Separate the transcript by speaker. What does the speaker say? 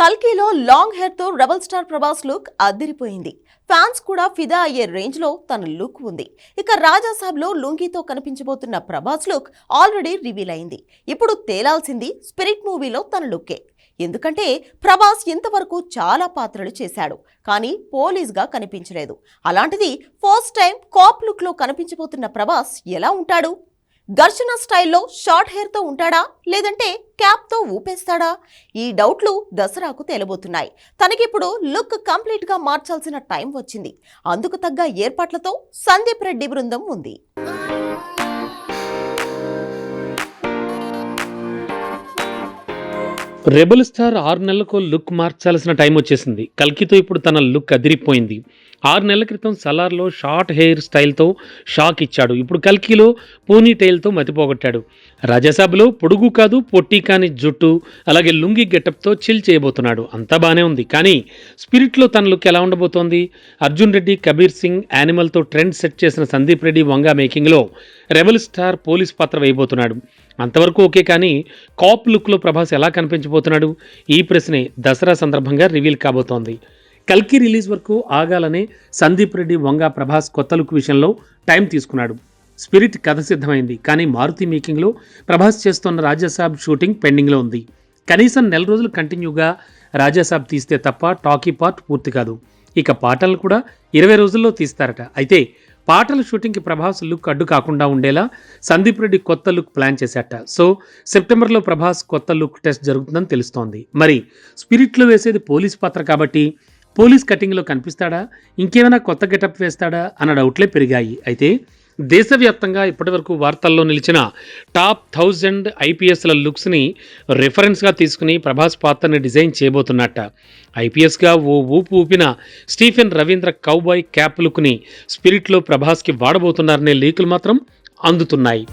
Speaker 1: కల్కీలో long హెయిర్తో rebel star Prabhas look అదిరిపోయింది. Fans కూడా ఫిదా అయ్యే రేంజ్లో తన లుక్ ఉంది. ఇక రాజాసాబ్లో లుంగీతో కనిపించబోతున్న ప్రభాస్ లుక్ ఆల్రెడీ రివీల్ అయింది. ఇప్పుడు తేలాల్సింది స్పిరిట్ మూవీలో తన లుక్కే. ఎందుకంటే ప్రభాస్ ఇంతవరకు చాలా పాత్రలు చేశాడు. కానీ పోలీస్గా కనిపించలేదు. అలాంటిది ఫస్ట్ టైం కాప్ లుక్లో కనిపించబోతున్న ప్రభాస్ ఎలా ఉంటాడు? ఘర్షణ స్టైల్లో షార్ట్ హెయిర్తో ఉంటాడా? లేదంటే క్యాప్తో ఊపేస్తాడా? ఈ డౌట్లు దసరాకు తేలబోతున్నాయి. తనకిప్పుడు లుక్ కంప్లీట్గా మార్చాల్సిన టైం వచ్చింది. అందుకు తగ్గ ఏర్పాట్లతో సందీప్ రెడ్డి బృందం ఉంది.
Speaker 2: రెబల్ స్టార్ ఆరు నెలలకు లుక్ మార్చాల్సిన టైం వచ్చేసింది. కల్కితో ఇప్పుడు తన లుక్ అదిరిపోయింది. ఆరు నెలల క్రితం సలార్లో షార్ట్ హెయిర్ స్టైల్తో షాక్ ఇచ్చాడు. ఇప్పుడు కల్కిలో పోనీ టైల్తో మతిపోగొట్టాడు రాజాసాబ్లో పొడుగు కాదు పొట్టి కాని జుట్టు అలాగే లుంగి గెటప్తో చిల్ చేయబోతున్నాడు. అంతా బాగానే ఉంది. కానీ స్పిరిట్లో తన లుక్ ఎలా ఉండబోతోంది? అర్జున్ రెడ్డి కబీర్ సింగ్ యానిమల్తో ట్రెండ్ సెట్ చేసిన సందీప్ రెడ్డి వంగా మేకింగ్లో రెబల్ స్టార్ పోలీస్ పాత్ర వేయబోతున్నాడు. అంతవరకు ఓకే కానీ కాప్ లుక్లో ప్రభాస్ ఎలా కనిపించబోతున్నాడు? ఈ ప్రశ్నే దసరా సందర్భంగా రివీల్ కాబోతోంది. కల్కి రిలీజ్ వరకు ఆగాలనే సందీప్ రెడ్డి వంగ ప్రభాస్ కొత్త లుక్ విషయంలో టైం తీసుకున్నాడు. స్పిరిట్ కథ సిద్ధమైంది కానీ మారుతి మేకింగ్లో ప్రభాస్ చేస్తున్న రాజాసాబ్ షూటింగ్ పెండింగ్లో ఉంది. కనీసం నెల రోజులు కంటిన్యూగా రాజాసాబ్ తీస్తే తప్ప టాకీ పార్ట్ పూర్తి కాదు. ఇక పాటలు కూడా ఇరవై రోజుల్లో తీస్తారట. అయితే పాటల షూటింగ్కి ప్రభాస్ లుక్ అడ్డు కాకుండా ఉండేలా సందీప్ రెడ్డి కొత్త లుక్ ప్లాన్ చేశాట సో సెప్టెంబర్లో ప్రభాస్ కొత్త లుక్ టెస్ట్ జరుగుతుందని తెలుస్తోంది. మరి స్పిరిట్లో వేసేది పోలీస్ పాత్ర కాబట్టి పోలీస్ కటింగ్లో కనిపిస్తాడా? ఇంకేమైనా కొత్త గెటప్ వేస్తాడా? అన్న డౌట్లే పెరిగాయి. అయితే దేశవ్యాప్తంగా ఇప్పటివరకు వార్తల్లో నిలిచిన టాప్ థౌజండ్ ఐపీఎస్ల లుక్స్ని రెఫరెన్స్గా తీసుకుని ప్రభాస్ పాత్రని డిజైన్ చేయబోతున్నట్ట. ఐపీఎస్గా ఓ ఊపు ఊపిన స్టీఫెన్ రవీంద్ర కౌబాయ్ క్యాప్ లుక్ని స్పిరిట్లో ప్రభాస్కి వాడబోతున్నారనే లీకులు మాత్రం అందుతున్నాయి.